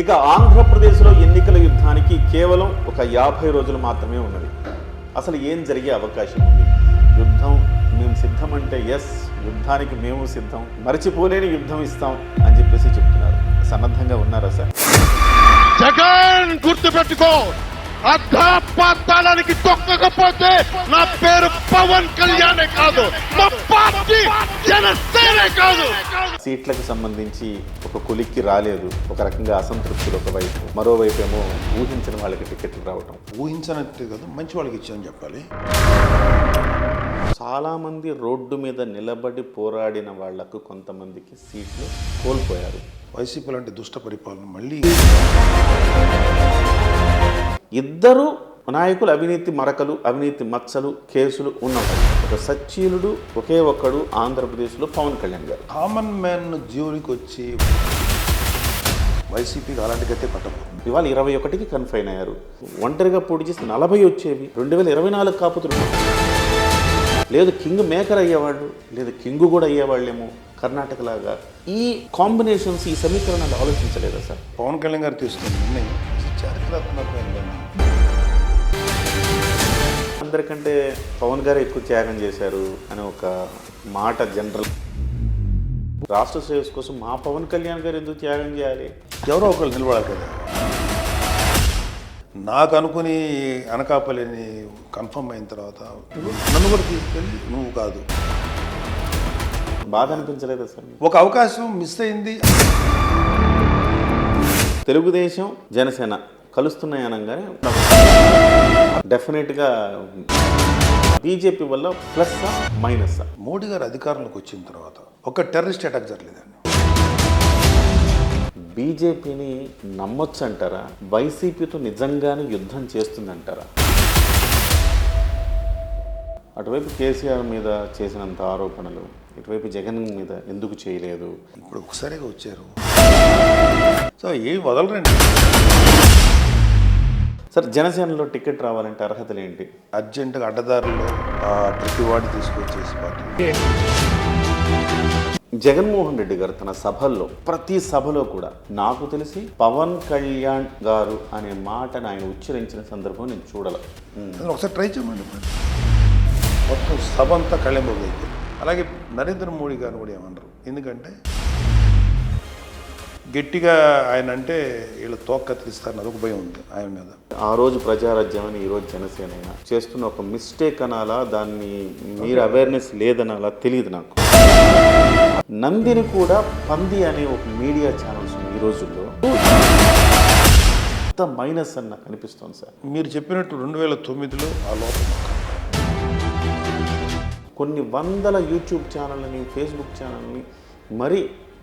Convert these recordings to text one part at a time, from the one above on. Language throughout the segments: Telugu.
ఇక ఆంధ్రప్రదేశ్లో ఎన్నికల యుద్ధానికి కేవలం ఒక యాభై రోజులు మాత్రమే ఉన్నది. అసలు ఏం జరిగే అవకాశం ఉంది? యుద్ధం మేము సిద్ధం అంటే ఎస్ యుద్ధానికి మేము సిద్ధం. మరచిపోలేని యుద్ధం ఇస్తాం అని చెప్పేసి చెప్తున్నారు. సన్నద్ధంగా ఉన్నారా సార్? జగన్ గుర్తుపెట్టుకో అర్ధాపాతాళానికి తొక్కకపోతే నా పేరు పవన్ కళ్యాణే కాదు. మా పార్టీ జనసేనే కాదు సీట్లకు సంబంధించి ఒక కొలిక్కి రాలేదు ఒక రకంగా అసంతృప్తులు ఒకవైపు మరోవైపు ఏమో ఊహించిన వాళ్ళకి టికెట్లు రావటం. ఊహించనట్టు కాదు మంచి వాళ్ళకి ఇచ్చామని చెప్పాలి. చాలామంది రోడ్డు మీద నిలబడి పోరాడిన వాళ్ళకు కొంతమందికి సీట్లు కోల్పోయారు. వైసీపీ లాంటి దుష్ట పరిపాలన మళ్ళీ ఇద్దరు నాయకులు అవినీతి మరకలు అవినీతి మచ్చలు కేసులు ఉన్నవాడు ఒక సచ్చీలుడు ఒకే ఒక్కడు ఆంధ్రప్రదేశ్లో పవన్ కళ్యాణ్ గారు. కామన్ మ్యాన్ జోలికి వచ్చి వైసీపీకి అలాంటి గతే పట్టబోతుంది ఇవాళ ఇరవై ఒకటికి కన్ఫైన్ అయ్యారు. ఒంటరిగా పోటీ చేస్తే నలభై వచ్చేవి. రెండు వేల ఇరవై నాలుగు కాపుతులు. లేదు కింగ్ మేకర్ అయ్యేవాళ్ళు లేదు కింగ్ కూడా అయ్యేవాళ్ళేమో కర్ణాటక లాగా ఈ కాంబినేషన్స్ ఈ సమీకరణాలు ఆలోచించలేదా సార్? పవన్ కళ్యాణ్ గారు తీసుకున్న నిర్ణయం చారిత్రాత్మకమైన అందరికంటే పవన్ గారు ఎక్కువ త్యాగం చేశారు అని ఒక మాట జనరల్ రాష్ట్ర శ్రేయస్ కోసం మా పవన్ కళ్యాణ్ గారు ఎందుకు త్యాగం చేయాలి? ఎవరో ఒకరు నిలబడాలి కదా. నాకు అనుకుని అనకాపల్లిని కన్ఫర్మ్ అయిన తర్వాత నన్ను కూడా తీసుకెళ్ళి నువ్వు కాదు. బాధ అనిపించలేదా సార్? ఒక అవకాశం మిస్ అయింది. తెలుగుదేశం జనసేన కలుస్తున్నాయి అనగానే డెఫినెట్గా బీజేపీ వల్ల ప్లస్ మైనస్ మోడీ గారు అధికారంలోకి వచ్చిన తర్వాత ఒక టెర్రరిస్ట్ అటాక్ జరగలేదండి. బీజేపీని నమ్మొచ్చు అంటారా వైసీపీతో నిజంగానే యుద్ధం చేస్తుందంటారా? అటువైపు కేసీఆర్ మీద చేసినంత ఆరోపణలు ఇటువైపు జగన్ మీద ఎందుకు చేయలేదు? ఇప్పుడు ఒకసారిగా వచ్చారు. సో ఏం వదలరండి. సార్ జనసేనలో టికెట్ రావాలంటే అర్హతలు ఏంటి? అర్జెంటుగా అడ్డదారుల్లో ఆ, ప్రతి వాడిని తీసుకొచ్చేసి పార్టీ. జగన్మోహన్ రెడ్డి గారు తన సభల్లో ప్రతి సభలో కూడా నాకు తెలిసి పవన్ కళ్యాణ్ గారు అనే మాటను ఆయన ఉచ్చరించిన సందర్భం నేను చూడలే. ఉమ్. అది ఒకసారి ట్రై చేయమండి. మొత్తం సభ అంతా అయిపోయింది అలాగే నరేంద్ర మోడీ గారు కూడా ఏమన్నారు ఎందుకంటే గట్టిగా ఆయన అంటే వీళ్ళు తోక కత్తిరిస్తారని అదొక భయం ఉంది ఆయన మీద. ఆ రోజు ప్రజారాజ్యం అని ఈ రోజు జనసేన అయినా చేస్తున్న ఒక మిస్టేక్ అనాలా దాన్ని మీరు అవేర్నెస్ లేదనాలా తెలియదు నాకు. నందిని కూడా పంది అనే ఒక మీడియా ఛానల్స్ ఈ రోజుల్లో. ఎంత మైనస్ అని నాకు అనిపిస్తోంది సార్. మీరు చెప్పినట్టు రెండు వేల తొమ్మిదిలో ఆ లోపం మాకు. కొన్ని వందల యూట్యూబ్ ఛానళ్ళని ఫేస్బుక్ ఛానల్ని మరి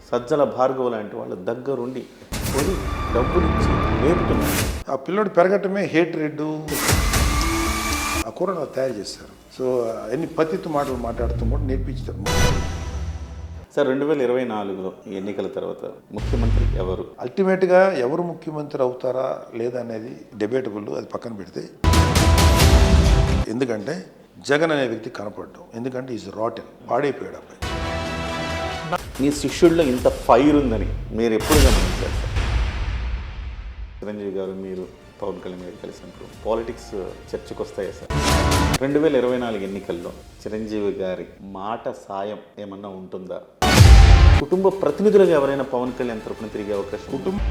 సజ్జల భార్గవ లాంటి వాళ్ళ దగ్గరుండి కొని డబ్బులు ఇచ్చి ఆ పిల్లడు పెరగటమే హేట్ రెడ్ ఆ కూర నాకు తయారు చేశారు సో ఎన్ని పతిత్ మాటలు మాట్లాడుతూ కూడా నేర్పించారు సార్ రెండు వేల ఇరవై నాలుగులో ఈ ఎన్నికల తర్వాత ముఖ్యమంత్రి ఎవరు? అల్టిమేట్గా ఎవరు ముఖ్యమంత్రి అవుతారా లేదా అనేది డిబేటబుల్ అది పక్కన పెడితే. ఎందుకంటే జగన్ అనే వ్యక్తి కనపడడం ఎందుకంటే ఈజ్ రాటెన్ పాడైపోయాడు అబ్బాయి. మీ శిష్యుల్లో ఇంత ఫైర్ ఉందని మీరు ఎప్పుడు గమనించారు సార్? చిరంజీవి గారు మీరు పవన్ కళ్యాణ్ గారు కలిసినప్పుడు పాలిటిక్స్ చర్చకు వస్తాయా సార్? రెండు వేల ఇరవై నాలుగు ఎన్నికల్లో చిరంజీవి గారి మాట సాయం ఏమన్నా ఉంటుందా? కుటుంబ ప్రతినిధులుగా ఎవరైనా పవన్ కళ్యాణ్ తరపున తిరిగే అవకాశం ఉంటుంది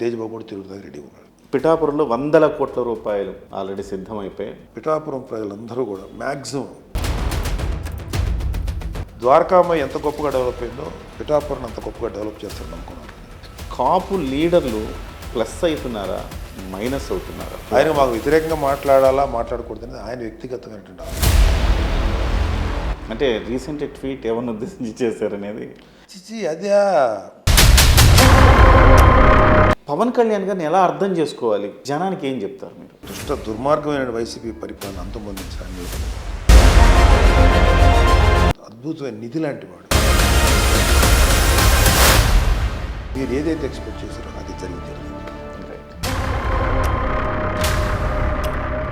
తేజ్ బాబు కూడా తిరుగుతుంది రెడీ ఉన్నాడు పిఠాపురంలో వందల కోట్ల రూపాయలు ఆల్రెడీ సిద్ధమైపోయాయి. పిఠాపురం ప్రజలందరూ కూడా మ్యాక్సిమం ద్వారకామయ్య ఎంత గొప్పగా డెవలప్ అయిందో పిఠాపురం అంత గొప్పగా డెవలప్ చేస్తారని అనుకున్నాను. కాపు లీడర్లు ప్లస్ అవుతున్నారా మైనస్ అవుతున్నారా? ఆయన మాకు వ్యతిరేకంగా మాట్లాడాలా మాట్లాడకూడదు ఆయన వ్యక్తిగతమైనటువంటి. అంటే రీసెంట్ ట్వీట్ ఎవరిని ఉద్దేశించి చేశారనేది? చిచి అదే పవన్ కళ్యాణ్ గారిని ఎలా అర్థం చేసుకోవాలి? జనానికి ఏం చెప్తారు మీరు? దుష్ట దుర్మార్గమైన వైసీపీ పరిపాలన అంతమొందించడానికి అద్భుతమైన నిధి లాంటి వాడు. మీరు ఏదైతే ఎక్స్పెక్ట్ చేశారో అది జరిగి జరిగింది